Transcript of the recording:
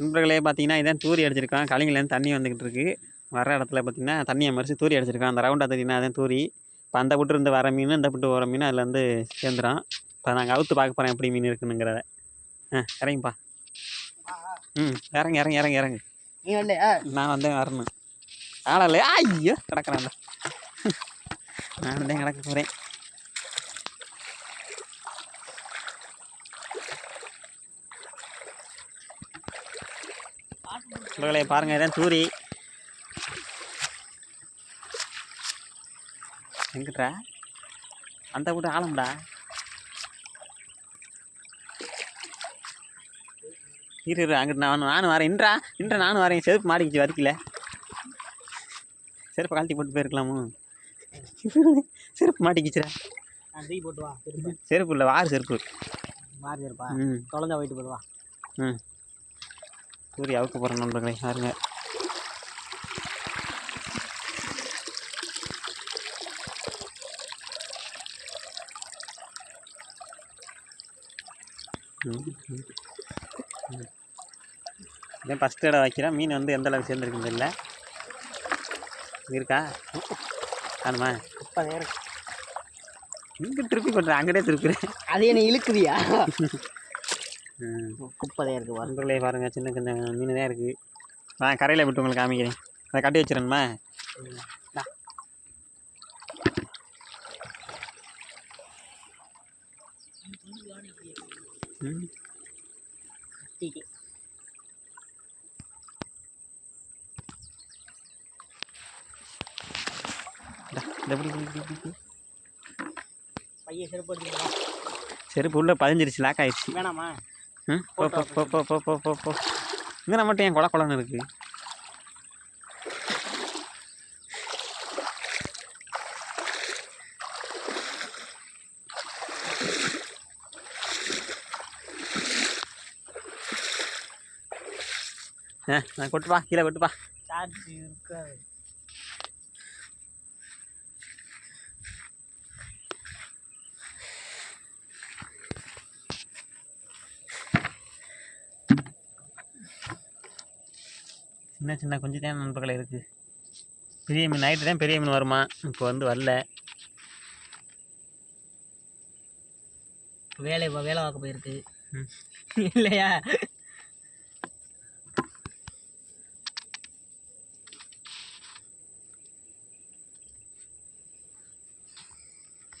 நண்பர்களே பார்த்தீங்கன்னா இதான் தூரி அடிச்சிருக்கான். கலிங்கிலேருந்து தண்ணி வந்துக்கிட்டு இருக்கு. வர இடத்துல பார்த்தீங்கன்னா தண்ணியை மறிச்சு தூரி அடிச்சிருக்கான். அந்த ரவுண்டாக தெரியுன்னா அதான் தூரி. இப்போ அந்த புட்டு இருந்து வர மீன் இந்த புட்டு வர மீன் அதில் வந்து சேர்ந்துடும் இப்போ நாங்கள் அவுத்து பார்க்க போகிறேன் எப்படி மீன் இருக்குனுங்கிறத ஆ இறங்கிப்பா. ம் இறங்கு இறங்கு இறங்கு இறங்கு. நீ வரலையா நான் வந்து வரணும். ஆளல ஐயோ கிடக்குறேன் நான் தான் கிடக்க போகிறேன் நண்பர்களே பாருங்க இதான் தூரி. எங்கிட்டா அந்த வீட்டு ஆழம்டா இரு இரு அங்கிட்டு நான் நானும் வரேன். இன்றா இன்றா நானும் வரேன். செருப்பு மாடிக்கிச்சு வரைக்கல செருப்பு கழட்டி போட்டு போயிருக்கலாமோ? செருப்பு மாட்டிக்கிச்சுடா. போட்டு வா செருப்பு. இல்லை வாறு செருப்பு. மாறி இருப்பா ம். தொலைஞ்சா போயிட்டு போடுவா ம். சூரிய அவுக்க போகிறேன் நண்பர்களே ம். இதான் ஃபஸ்ட் தடவை வைக்கிறேன். மீன் வந்து எந்த அளவுக்கு சேர்ந்துருக்குன்னு தெரியல. இருக்கா? காணுமா? குப்பை நேரம் இங்கே திருப்பி பண்ணுறேன் அங்கடே திருப்பிறேன். அது என்ன இழுக்குதியா ம். குப்பை தான் இருக்கு வா நண்பர்களே பாருங்கள் சின்ன சின்ன மீன் தான் இருக்குது நான் கரையில் விட்டு உங்களுக்கு காமிக்கிறேன். அதை கட்டி வச்சிடணுமா. பையன் செருப்பு செருப்பு உள்ளே பதிஞ்சிருச்சு லாக் ஆயிடுச்சு வேணாமா? போ போ போ போ போ போ போ போ. இங்கே மட்டும் ஏன் கொலை கொலன்னு இருக்குது ஆ நான் கொட்டுப்பா கீழே கொட்டுப்பா. சார்ஜ் இருக்காது. சின்ன சின்ன கொஞ்சம் தான் நண்பர்கள் இருக்குது பெரிய மீன் நைட்டு தான் பெரிய மீன் வருமா? இப்போ வந்து வரல. வேலை வேலை பார்க்க போயிருக்கு. இல்லையா?